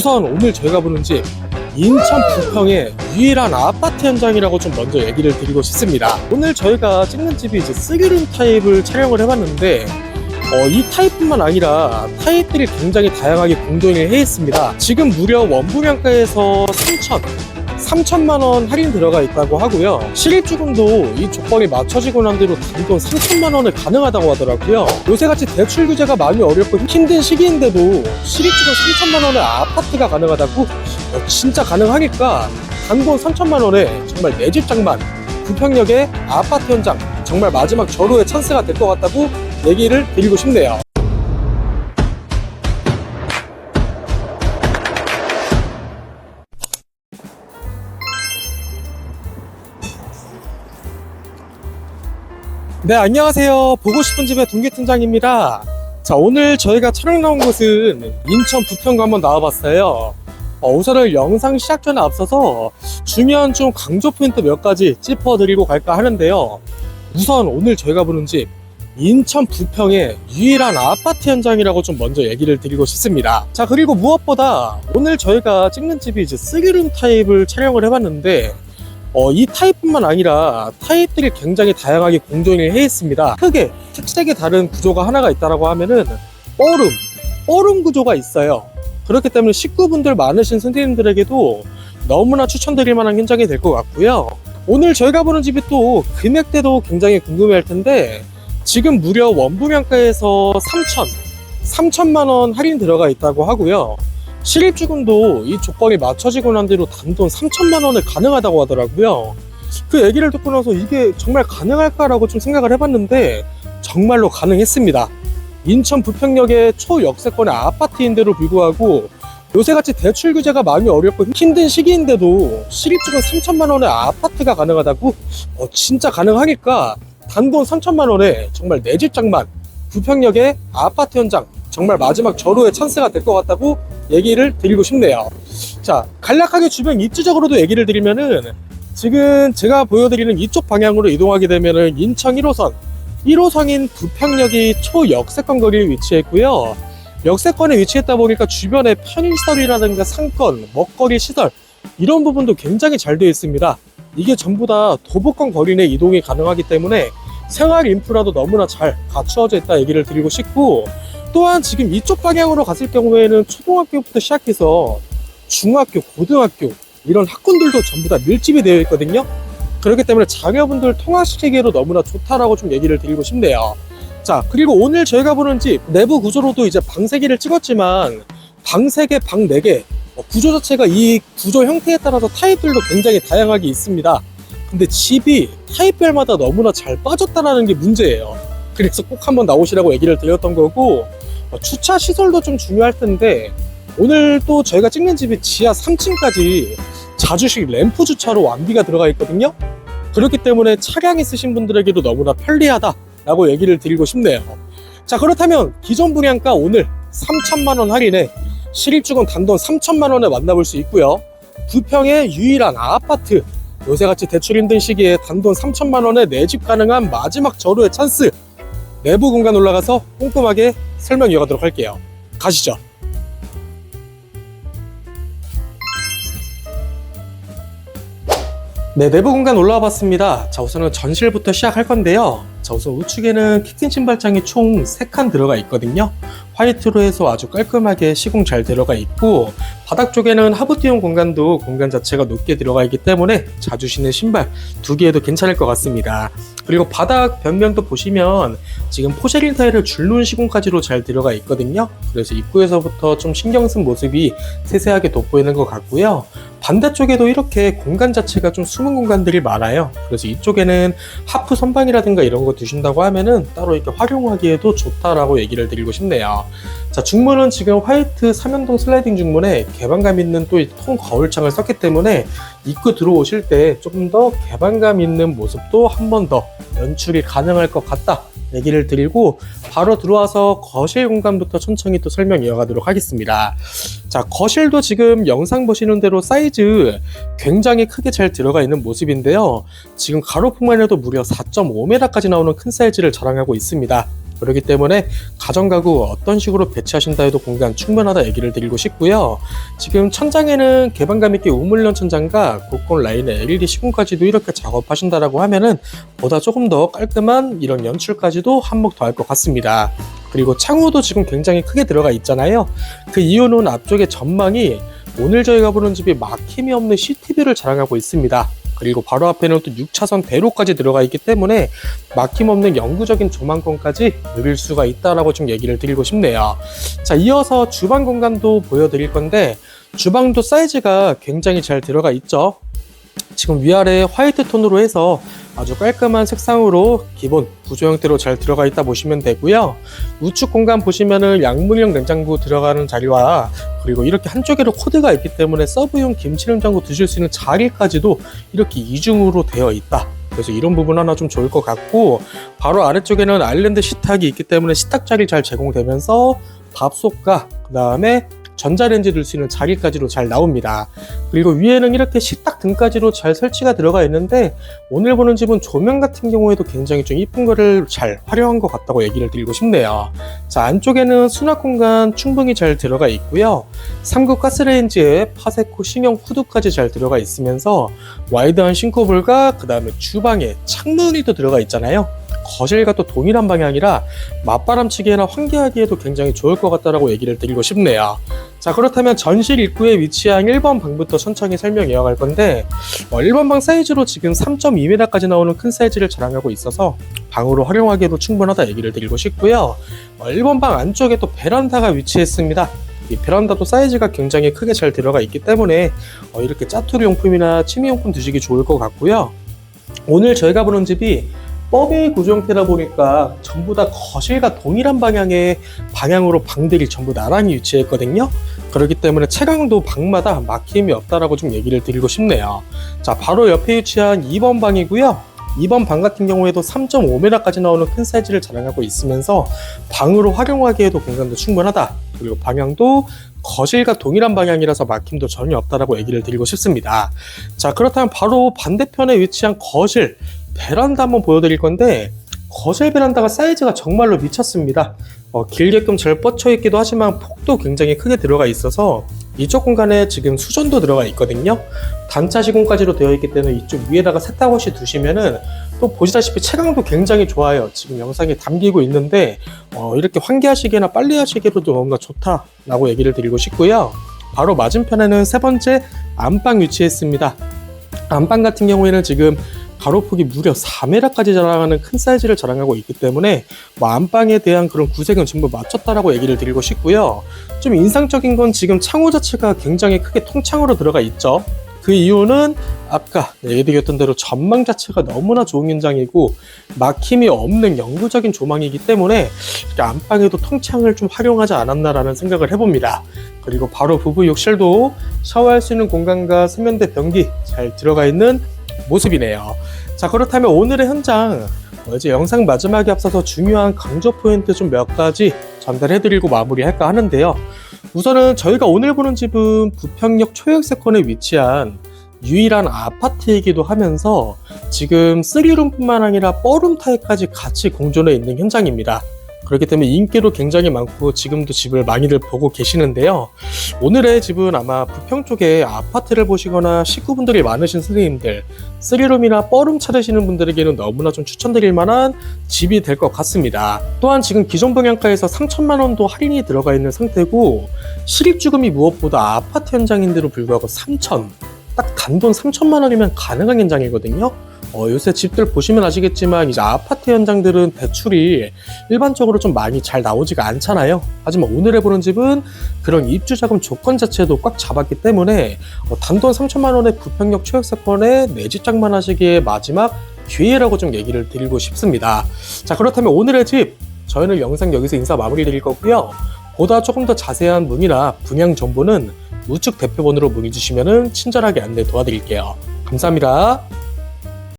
우선 오늘 저희가 보는 집 인천 부평의 유일한 아파트 현장이라고 좀 먼저 얘기를 드리고 싶습니다. 오늘 저희가 찍는 집이 이제 3룸 타입을 촬영을 해봤는데 어, 이 타입뿐만 아니라 타입들이 굉장히 다양하게 공동을 해 있습니다. 지금 무려 원분양가에서 3천 3천만 원 할인 들어가 있다고 하고요. 실입주금도 이 조건이 맞춰지고 난 뒤로 단돈 3천만 원을 가능하다고 하더라고요. 요새같이 대출 규제가 많이 어렵고 힘든 시기인데도 실입주금 3천만 원의 아파트가 가능하다고? 어, 진짜 가능하니까 단돈 3천만 원에 정말 내 집 장만 부평역의 아파트 현장 정말 마지막 절호의 찬스가 될 것 같다고 얘기를 드리고 싶네요. 네, 안녕하세요. 보고 싶은 집의 동기팀장입니다. 자, 오늘 저희가 촬영 나온 곳은 인천 부평구 한번 나와봤어요. 어, 우선은 영상 시작 전에 앞서서 중요한 좀 강조 포인트 몇 가지 짚어드리고 갈까 하는데요. 우선 오늘 저희가 보는 집, 인천 부평의 유일한 아파트 현장이라고 좀 먼저 얘기를 드리고 싶습니다. 자, 그리고 무엇보다 오늘 저희가 찍는 집이 이제 3룸 타입을 촬영을 해봤는데, 어, 이 타입뿐만 아니라 타입들이 굉장히 다양하게 공존을 해 있습니다. 크게 특색이 다른 구조가 하나가 있다라고 하면은 뻐름, 뻐름 구조가 있어요. 그렇기 때문에 식구분들 많으신 선생님들에게도 너무나 추천드릴 만한 현장이 될 것 같고요. 오늘 저희가 보는 집이 또 금액대도 굉장히 궁금해 할 텐데 지금 무려 원분양가에서 3천, 3천만 원 할인 들어가 있다고 하고요. 실입주금도 이 조건이 맞춰지고 난 뒤로 단돈 3천만 원을 가능하다고 하더라고요. 그 얘기를 듣고 나서 이게 정말 가능할까라고 좀 생각을 해봤는데 정말로 가능했습니다. 인천 부평역의 초역세권의 아파트인데도 불구하고 요새같이 대출 규제가 많이 어렵고 힘든 시기인데도 실입주금 3천만 원의 아파트가 가능하다고? 어, 진짜 가능하니까 단돈 3천만 원에 정말 내 집 장만 부평역의 아파트 현장 정말 마지막 절호의 찬스가 될 것 같다고 얘기를 드리고 싶네요. 자, 간략하게 주변 입지적으로도 얘기를 드리면은 지금 제가 보여드리는 이쪽 방향으로 이동하게 되면은 인천 1호선 1호선인 부평역이 초역세권 거리에 위치해 있고요. 역세권에 위치했다 보니까 주변에 편의시설이라든가 상권, 먹거리 시설 이런 부분도 굉장히 잘 되어 있습니다. 이게 전부 다 도보권 거리 내 이동이 가능하기 때문에 생활 인프라도 너무나 잘 갖추어져 있다 얘기를 드리고 싶고 또한 지금 이쪽 방향으로 갔을 경우에는 초등학교부터 시작해서 중학교, 고등학교 이런 학군들도 전부 다 밀집이 되어 있거든요. 그렇기 때문에 자녀분들 통학시키기에도 너무나 좋다라고 좀 얘기를 드리고 싶네요. 자, 그리고 오늘 저희가 보는 집 내부 구조로도 이제 방 3개를 찍었지만 방 3개, 방 4개 어, 구조 자체가 이 구조 형태에 따라서 타입들도 굉장히 다양하게 있습니다. 근데 집이 타입별마다 너무나 잘 빠졌다라는 게 문제예요. 그래서 꼭 한번 나오시라고 얘기를 드렸던 거고 어, 주차 시설도 좀 중요할 텐데 오늘 또 저희가 찍는 집이 지하 3층까지 자주식 램프 주차로 완비가 들어가 있거든요. 그렇기 때문에 차량 있으신 분들에게도 너무나 편리하다 라고 얘기를 드리고 싶네요. 자 그렇다면 기존 분양가 오늘 3천만 원 할인에 실입주금 단돈 3천만 원에 만나볼 수 있고요. 부평의 유일한 아파트 요새같이 대출 힘든 시기에 단돈 3천만 원에 내 집 가능한 마지막 절호의 찬스 내부 공간 올라가서 꼼꼼하게 설명 이어가도록 할게요. 가시죠. 네, 내부 공간 올라와 봤습니다. 자, 우선은 전실부터 시작할 건데요. 자, 우선 우측에는 키친 신발장이 총 3칸 들어가 있거든요. 화이트로 해서 아주 깔끔하게 시공 잘 들어가 있고 바닥 쪽에는 하부티용 공간도 공간 자체가 높게 들어가 있기 때문에 자주 신는 신발 두 개에도 괜찮을 것 같습니다. 그리고 바닥 벽면도 보시면 지금 포쉐린 타일을 줄눈 시공까지로 잘 들어가 있거든요. 그래서 입구에서부터 좀 신경 쓴 모습이 세세하게 돋보이는 것 같고요. 반대쪽에도 이렇게 공간 자체가 좀 숨은 공간들이 많아요. 그래서 이쪽에는 하프 선반이라든가 이런 거 두신다고 하면은 따로 이렇게 활용하기에도 좋다라고 얘기를 드리고 싶네요. 자, 중문은 지금 화이트 3연동 슬라이딩 중문에 개방감 있는 또 통 거울창을 썼기 때문에 입구 들어오실 때 조금 더 개방감 있는 모습도 한 번 더 연출이 가능할 것 같다. 얘기를 드리고 바로 들어와서 거실 공간부터 천천히 또 설명 이어가도록 하겠습니다. 자, 거실도 지금 영상 보시는 대로 사이즈 굉장히 크게 잘 들어가 있는 모습인데요. 지금 가로폭만 해도 무려 4.5m까지 나오는 큰 사이즈를 자랑하고 있습니다. 그렇기 때문에 가정가구 어떤 식으로 배치하신다 해도 공간 충분하다 얘기를 드리고 싶고요. 지금 천장에는 개방감 있게 우물형 천장과 곳곳 라인에 LED 시공까지도 이렇게 작업하신다라고 하면은 보다 조금 더 깔끔한 이런 연출까지도 한몫 더할 것 같습니다. 그리고 창호도 지금 굉장히 크게 들어가 있잖아요. 그 이유는 앞쪽에 전망이 오늘 저희가 보는 집이 막힘이 없는 CCTV를 자랑하고 있습니다. 그리고 바로 앞에는 또 6차선 대로까지 들어가 있기 때문에 막힘없는 영구적인 조망권까지 누릴 수가 있다라고 좀 얘기를 드리고 싶네요. 자, 이어서 주방 공간도 보여드릴 건데 주방도 사이즈가 굉장히 잘 들어가 있죠. 지금 위아래 화이트 톤으로 해서 아주 깔끔한 색상으로 기본 구조 형태로 잘 들어가 있다 보시면 되고요. 우측 공간 보시면은 양문형 냉장고 들어가는 자리와 그리고 이렇게 한쪽에도 코드가 있기 때문에 서브용 김치 냉장고 두실 수 있는 자리까지도 이렇게 이중으로 되어 있다. 그래서 이런 부분 하나 좀 좋을 것 같고 바로 아래쪽에는 아일랜드 식탁이 있기 때문에 식탁 자리 잘 제공되면서 밥솥과 그 다음에 전자레인지 둘 수 있는 자리까지도 잘 나옵니다. 그리고 위에는 이렇게 식탁 등까지도 잘 설치가 들어가 있는데 오늘 보는 집은 조명 같은 경우에도 굉장히 좀 이쁜 거를 잘 활용한 것 같다고 얘기를 드리고 싶네요. 자 안쪽에는 수납 공간 충분히 잘 들어가 있고요. 3구 가스레인지에 파세코 신형 후드까지 잘 들어가 있으면서 와이드한 싱크볼과 그 다음에 주방에 창문이 또 들어가 있잖아요. 거실과 또 동일한 방향이라 맞바람치기에나 환기하기에도 굉장히 좋을 것 같다라고 얘기를 드리고 싶네요. 자 그렇다면 전실 입구에 위치한 1번 방부터 천천히 설명 이어갈 건데 어, 1번 방 사이즈로 지금 3.2m까지 나오는 큰 사이즈를 자랑하고 있어서 방으로 활용하기에도 충분하다 얘기를 드리고 싶고요. 어, 1번 방 안쪽에 또 베란다가 위치했습니다. 이 베란다도 사이즈가 굉장히 크게 잘 들어가 있기 때문에 어, 이렇게 짜투리 용품이나 취미용품 두시기 좋을 것 같고요. 오늘 저희가 보는 집이 법의 구조 형태다 보니까 전부 다 거실과 동일한 방향의 방향으로 방들이 전부 나란히 위치했거든요. 그렇기 때문에 채광도 방마다 막힘이 없다라고 좀 얘기를 드리고 싶네요. 자, 바로 옆에 위치한 2번 방이고요. 2번 방 같은 경우에도 3.5m까지 나오는 큰 사이즈를 자랑하고 있으면서 방으로 활용하기에도 공간도 충분하다. 그리고 방향도 거실과 동일한 방향이라서 막힘도 전혀 없다라고 얘기를 드리고 싶습니다. 자, 그렇다면 바로 반대편에 위치한 거실, 베란다 한번 보여드릴 건데 거실 베란다가 사이즈가 정말로 미쳤습니다. 어, 길게끔 잘 뻗쳐 있기도 하지만 폭도 굉장히 크게 들어가 있어서 이쪽 공간에 지금 수전도 들어가 있거든요. 단차 시공까지로 되어 있기 때문에 이쪽 위에다가 세탁옷이 두시면은 또 보시다시피 체감도 굉장히 좋아요. 지금 영상에 담기고 있는데 어, 이렇게 환기하시기나 빨리 하시기로도 뭔가 좋다라고 얘기를 드리고 싶고요. 바로 맞은편에는 세 번째 안방 위치했습니다. 안방 같은 경우에는 지금 가로폭이 무려 4m까지 자랑하는 큰 사이즈를 자랑하고 있기 때문에 뭐 안방에 대한 그런 구색은 전부 맞췄다라고 얘기를 드리고 싶고요. 좀 인상적인 건 지금 창호 자체가 굉장히 크게 통창으로 들어가 있죠. 그 이유는 아까 얘기드렸던 대로 전망 자체가 너무나 좋은 현장이고 막힘이 없는 영구적인 조망이기 때문에 안방에도 통창을 좀 활용하지 않았나라는 생각을 해봅니다. 그리고 바로 부부 욕실도 샤워할 수 있는 공간과 세면대 변기 잘 들어가 있는 모습이네요. 자 그렇다면 오늘의 현장 어, 이제 영상 마지막에 앞서서 중요한 강조 포인트 좀 몇 가지 전달해드리고 마무리할까 하는데요. 우선은 저희가 오늘 보는 집은 부평역 초역세권에 위치한 유일한 아파트이기도 하면서 지금 3룸뿐만 아니라 4룸 타입까지 같이 공존해 있는 현장입니다. 그렇기 때문에 인기도 굉장히 많고 지금도 집을 많이들 보고 계시는데요. 오늘의 집은 아마 부평 쪽에 아파트를 보시거나 식구분들이 많으신 선생님들, 3룸이나 뻐룸 찾으시는 분들에게는 너무나 좀 추천드릴 만한 집이 될 것 같습니다. 또한 지금 기존 분양가에서 3천만 원도 할인이 들어가 있는 상태고 실입주금이 무엇보다 아파트 현장인데도 불구하고 3천, 딱 단돈 3천만 원이면 가능한 현장이거든요. 어, 요새 집들 보시면 아시겠지만 이제 아파트 현장들은 대출이 일반적으로 좀 많이 잘 나오지가 않잖아요. 하지만 오늘 해보는 집은 그런 입주 자금 조건 자체도 꽉 잡았기 때문에 어, 단돈 3천만 원의 부평역 초역 사건에 내집 장만하시기에 마지막 기회라고 좀 얘기를 드리고 싶습니다. 자 그렇다면 오늘의 집 저희는 영상 여기서 인사 마무리 드릴 거고요. 보다 조금 더 자세한 문의나 분양 정보는 우측 대표번호로 문의 주시면 친절하게 안내 도와드릴게요. 감사합니다.